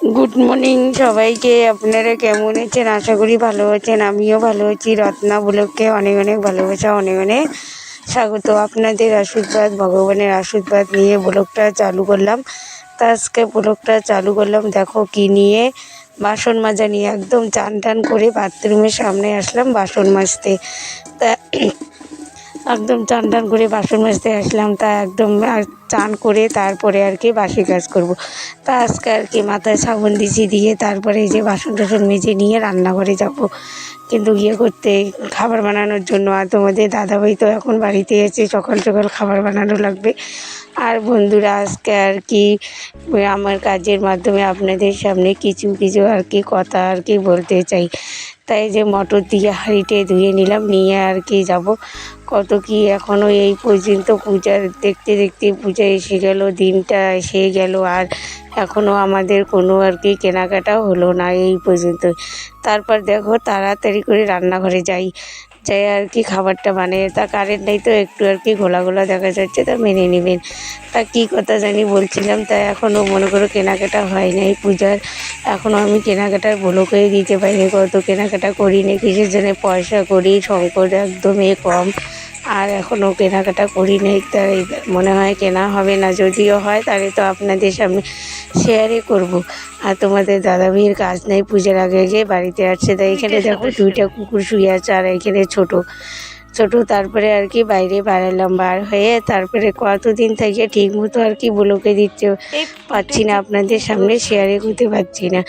Good morning সবাইকে। আপনারা কেমন আছেন? আশা করি ভালো আছেন। আমিও ভালো আছি। রত্না ব্লগকে অনেক অনেক ভালোবাসা, অনেক অনেক স্বাগত। আপনাদের আশীর্বাদ, ভগবানের আশীর্বাদ নিয়ে ব্লগটা চালু করলাম। তা আজকে ব্লগটা চালু করলাম, দেখো কি নিয়ে বাসন মাজা নিয়ে একদম চান টান করে বাথরুমের সামনে আসলাম বাসন মাজতে। তা একদম চান টান করে বাসন মাজতে আসলাম, তা একদম চান করে তারপরে আর কি বাসি কাজ করব। তা আজকে আর কি মাথায় সাবন দিছি দিয়ে তারপরে এই যে বাসন টাসন মেজে নিয়ে রান্নাঘরে যাব। কিন্তু ইয়ে করতে খাবার বানানোর জন্য, আর তোমাদের দাদাভাই তো এখন বাড়িতে আছে, সকাল সকাল খাবার বানানো লাগবে। আর বন্ধুরা, আজকে আর কি আমার কাজের মাধ্যমে আপনাদের সামনে কিছু কিছু আর কি কথা আর কি বলতে চাই। তাই যে মটর দিয়ে হাঁড়িটে ধুয়ে নিলাম, নিয়ে আর কি যাব। কত কি এখনও এই পর্যন্ত পূজা দেখতে দেখতে পূজা এসে গেল, দিনটা এসে গেল, আর এখনও আমাদের কোনো আর কি কেনাকাটাও হলো না এই পর্যন্ত তারপর দেখো তাড়াতাড়ি করে রান্নাঘরে যাই। যাই আর কি খাবারটা বানিয়ে। তা কারেন্ট নেই তো, একটু আর কি ঘোলা ঘোলা দেখা যাচ্ছে, তা মেনে নেবেন। তা কী কথা জানি বলছিলাম, তা এখনও মনে করো কেনাকাটা হয় নাই পূজার। এখনও আমি কেনাকাটার ব্লকই দিতে পারিনি কত কেনাকাটা করিনি কিসের জন্য পয়সা করি, সংকট একদমই কম। আর এখনও কেনাকাটা করি নেই তাই মনে হয় কেনা হবে না যদিও হয় তাহলে তো আপনাদের সামনে শেয়ারই করব। আর তোমাদের দাদা ভাইয়ের কাজ নেই পুজোর আগে আগে বাড়িতে আসছে তাই এখানে দেখো দুইটা কুকুর শুয়ে আছে আর এখানে ছোট ছোট তারপরে আর কি বাইরে বাড়ালাম বার হয়ে তারপরে কতদিন থেকে ঠিক মতো আর কি ব্লকে দিতে পাচ্ছি না আপনাদের সামনে শেয়ারে করতে পারছি না।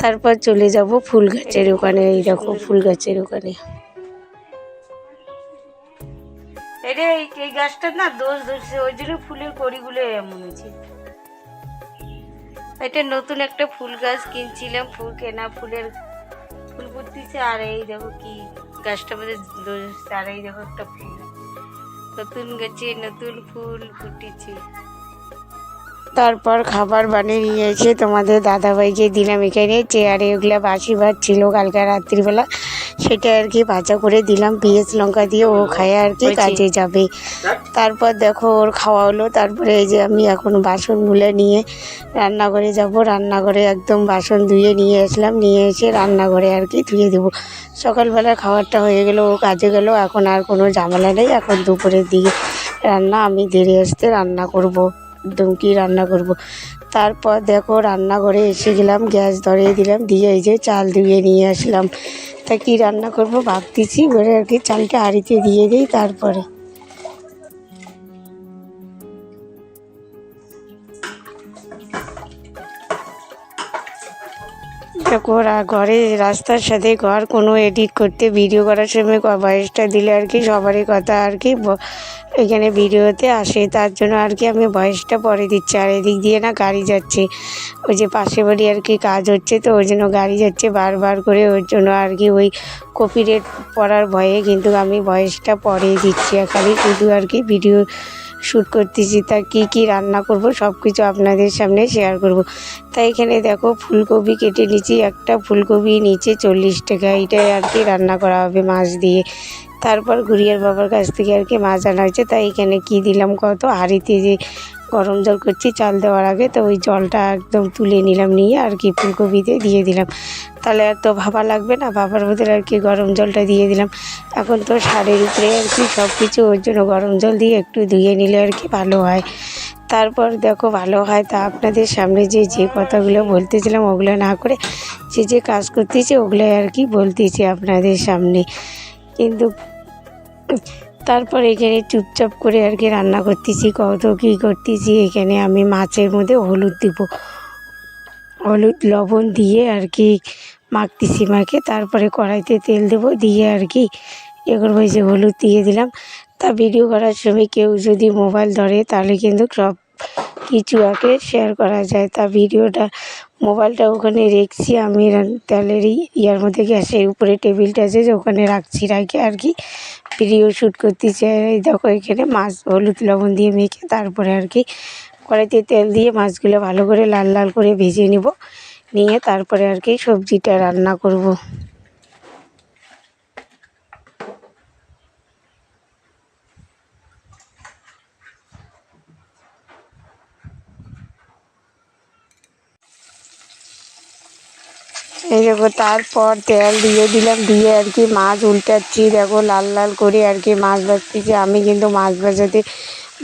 তারপর চলে যাব ফুল গাছের ওখানে এই দেখো ফুল গাছের ওখানে এটা এই এই গাছটা না দোষ ধরছে, ওই জন্য ফুলের কড়িগুলো এমন হয়েছে। এটা নতুন একটা ফুল গাছ কিনছিলাম, ফুল কেনা, ফুলের ফুল ফুটতেছে, আর এই দেখো কি গাছটা মধ্যে দোষ আর এই দেখো একটা ফুল। নতুন গাছে নতুন ফুল ফুটেছে। তারপর খাবার বানিয়ে নিয়ে এসে তোমাদের দাদাভাইকে দিলাম এখানে, চেয়ারে ওগুলা বাসি ভাত ছিল কালকে রাত্রিবেলা। সেটা আর কি ভাজা করে দিলাম পেঁয়াজ লঙ্কা দিয়ে ও খায় আর কি কাজে যাবে। তারপর দেখো ওর খাওয়া হলো তারপরে এই যে আমি এখন বাসনগুলো নিয়ে রান্নাঘরে যাব। রান্নাঘরে একদম বাসন ধুয়ে নিয়ে আসলাম নিয়ে এসে রান্নাঘরে আর কি ধুয়ে দেবো। সকালবেলা খাবারটা হয়ে গেল ও কাজে গেল এখন আর কোনো ঝামেলা নেই। এখন দুপুরের দিকে রান্না আমি দেরি আসতে রান্না করব একদম কি রান্না করব। তারপর দেখো রান্নাঘরে এসে গেলাম, গ্যাস ধরিয়ে দিলাম, দিয়ে এই যে চাল ধুয়ে নিয়ে আসলাম। তা কি রান্না করব ভাবতেছি, এবারে আর কি চালটা হাঁড়িতে দিয়ে দিই তারপরে। দেখো ঘরে রাস্তার সাথে ঘর, কোনো এডিট করতে ভিডিও করার সময় ভয়েসটা দিলে আর কি সবারই কথা আর কি এখানে ভিডিওতে আসে। তার জন্য আর কি আমি ভয়েসটা পরে দিচ্ছি। আর এদিক দিয়ে না গাড়ি যাচ্ছে। ওই যে পাশে বাড়ি আর কি কাজ হচ্ছে তো, ওই জন্য গাড়ি যাচ্ছে বারবার করে। ওর জন্য আর কি ওই কপিরেট পড়ার ভয়ে কিন্তু আমি ভয়েসটা পরে দিচ্ছি। খালি শুধু আর কি ভিডিও শ্যুট করতেছি, তা কি কি রান্না করব সব কিছু আপনাদের সামনে শেয়ার করব। তাই এখানে দেখো, ফুলকপি কেটে নিচ্ছি একটা ফুলকপি নিচে চল্লিশ টাকা, এটাই আর কি রান্না করা হবে মাছ দিয়ে। তারপর গুড়িয়ার বাবার কাছ থেকে আর কি মাছ আনা হয়েছে তাই এখানে কি দিলাম কত? হাঁড়িতে যে গরম জল করছি, চাল দেওয়ার আগে তো ওই জলটা একদম তুলে নিলাম, নিয়ে আর কি ফুলকপিতে দিয়ে দিলাম। তাহলে আর তো ভাবা লাগবে না, ভাবার ভিতরে আর কি গরম জলটা দিয়ে দিলাম। এখন তো সারের উপরে আর কি সব কিছু ওর জন্য গরম জল দিয়ে একটু ধুয়ে নিলে আর কি ভালো হয়। তারপর দেখো ভালো হয় তা আপনাদের সামনে যে যে কথাগুলো বলতেছিলাম ওগুলো না করে যে যে কাজ করতেছি ওগুলোই আর কি বলতেছি আপনাদের সামনে। কিন্তু তারপর এখানে চুপচাপ করে আর কি রান্না করতেছি, কত কী করতেছি, এখানে আমি মাছের মধ্যে হলুদ দিব। হলুদ, লবণ দিয়ে আর কি মাখতেছি মাখে, তারপরে কড়াইতে তেল দেবো, দিয়ে আর কি এ করব যে হলুদ দিয়ে দিলাম। তা ভিডিও করার সময় কেউ যদি মোবাইল ধরে তাহলে কিন্তু সব কিছু আগে শেয়ার করা যায়। তা ভিডিওটা মোবাইলটা ওখানে রেখছি, আমি রান- তেলের ইয়ার মধ্যে গ্যাসের উপরে টেবিলটা আছে যে ওখানে রাখছি, রাখি আর কি ভিডিও শ্যুট করতে চাই। দেখো এখানে মাছ, হলুদ লবণ দিয়ে মেখে তারপরে আর কি কড়াইতে তেল দিয়ে মাছগুলো ভালো করে লাল লাল করে ভেজে নেব। নিয়ে তারপরে আর কি সবজিটা রান্না করব। এই দেখো, তারপর তেল দিয়ে দিলাম, দিয়ে আর কি মাছ উল্টাচ্ছি। দেখো, লাল লাল করে আর কি মাছ ভাজতেছি। আমি কিন্তু মাছ ভাজাতে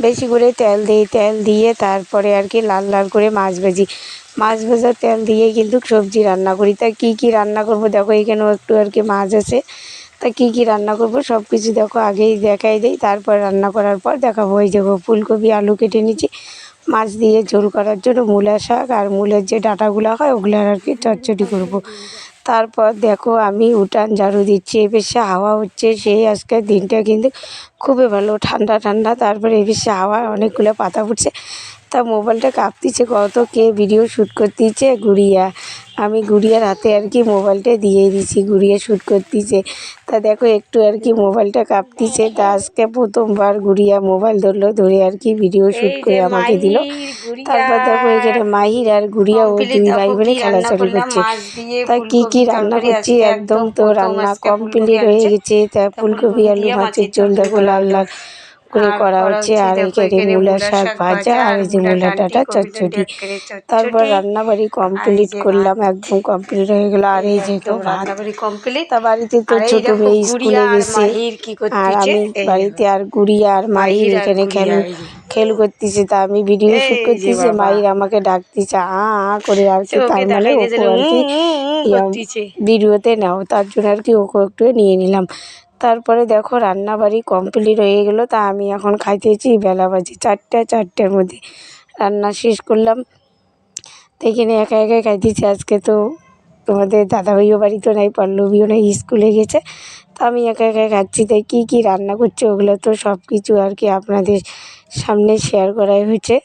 বেশি করে তেল দিই, তেল দিয়ে তারপরে আর কি লাল লাল করে মাছ ভাজি। মাছ ভাজার তেল দিয়ে কিন্তু সবজি রান্না করি। তা কী কী রান্না করব? দেখো, এখানেও একটু আর কি মাছ আছে। তা কী কী রান্না করব? সব কিছু দেখো, আগেই দেখাই দিই। তারপর রান্না করার পর দেখাবো। ওই দেখো, ফুলকপি, আলু কেটে নিচ্ছি। মাছ দিয়ে ঝোল করার জন্য মূলা শাক আর মূলের যে ডাঁটাগুলো হয় ওগুলো আর কি চটচটি করব। তারপর দেখো আমি উঠান ঝাড়ু দিচ্ছি, এ বেশি হাওয়া হচ্ছে, সেই আজকের দিনটা কিন্তু খুবই ভালো, ঠান্ডা ঠান্ডা, তারপরে এ বেশি হাওয়া, অনেকগুলো পাতা ফুটছে। তা মোবাইলটা কাঁপতিছে কত কে ভিডিও শ্যুট করতেছে গুড়িয়া। আমি গুড়িয়ার হাতে আর কি মোবাইলটা দিয়ে দিছি গুড়িয়া শ্যুট করতেছে। তা দেখো একটু আর কি মোবাইলটা কাঁপতিছে। তা আজকে প্রথমবার গুড়িয়া মোবাইল ধরলো ধরে আর কি ভিডিও শ্যুট করে আমাকে দিল। তারপর দেখো এখানে মাহির আর গুড়িয়া ও দুই ভাই বোনে খেলাচালি করছে। তা কি কি রান্না করছি? একদম তো রান্না কমপ্লিট হয়ে গেছে। তা ফুলকপি আলু মাছের ঝোল দেখো লাল লাল। করে করা হচ্ছে আর এখানে মূলা শাক ভাজা আর এই যে মূলা ডাঁটা চচ্চড়ি। তারপর রান্নাবাড়ি কমপ্লিট করলাম একদম কমপ্লিট হয়ে গেল। আর এই যে তো ভাত। কমপ্লিট তা বাড়িতে তো ছোট মেয়ে স্কুলে গেছে। আর আমি বাড়িতে আর গুড়িয়া আর মাহির এখানে খেল খেল করতেছে। তা আমি ভিডিও শুট করতেছি। মাহির আমাকে ডাকতেছে আ আ করে আর কি তার মানে ওকে আর কি ভিডিওতে নাও। তার জন্য আর কি ওকে একটু নিয়ে নিলাম। তারপরে দেখো রান্নাবাড়ি কমপ্লিট হয়ে গেলো, তা আমি এখন খাইতেছি বেলা বাজে চারটা, চারটের মধ্যে। রান্না শেষ করলাম। তো এখানে একা একাই খাইতেছি। আজকে তো তোমাদের দাদাভাইও বাড়িতে নাই, পল্লবীও নাই, স্কুলে গেছে। তো আমি একা একা খাচ্ছি, তাই কী কী রান্না করছে ওগুলো তো সব কিছু আর কি আপনাদের সামনে শেয়ার করাই হয়েছে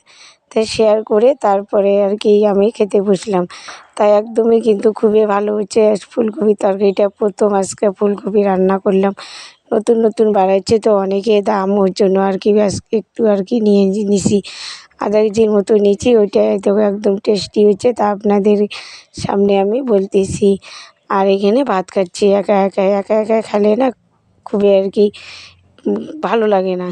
তাই শেয়ার করে তারপরে আর কি আমি খেতে বসলাম। তাই একদমই কিন্তু খুবই ভালো হচ্ছে ফুলকপির তরকারিটা প্রথম আজকে ফুলকপি রান্না করলাম। নতুন নতুন বাড়াচ্ছে তো অনেকে দাম ওর জন্য আর কি আজকে একটু আর কি নিয়ে নিছি। আধা কেজির মতো নিয়েছি ওইটা তো একদম টেস্টি হয়েছে তা আপনাদের সামনে আমি বলতেছি। আর এখানে ভাত খাচ্ছি, একা একা একা একা খেলে না খুবই আর কি ভালো লাগে না।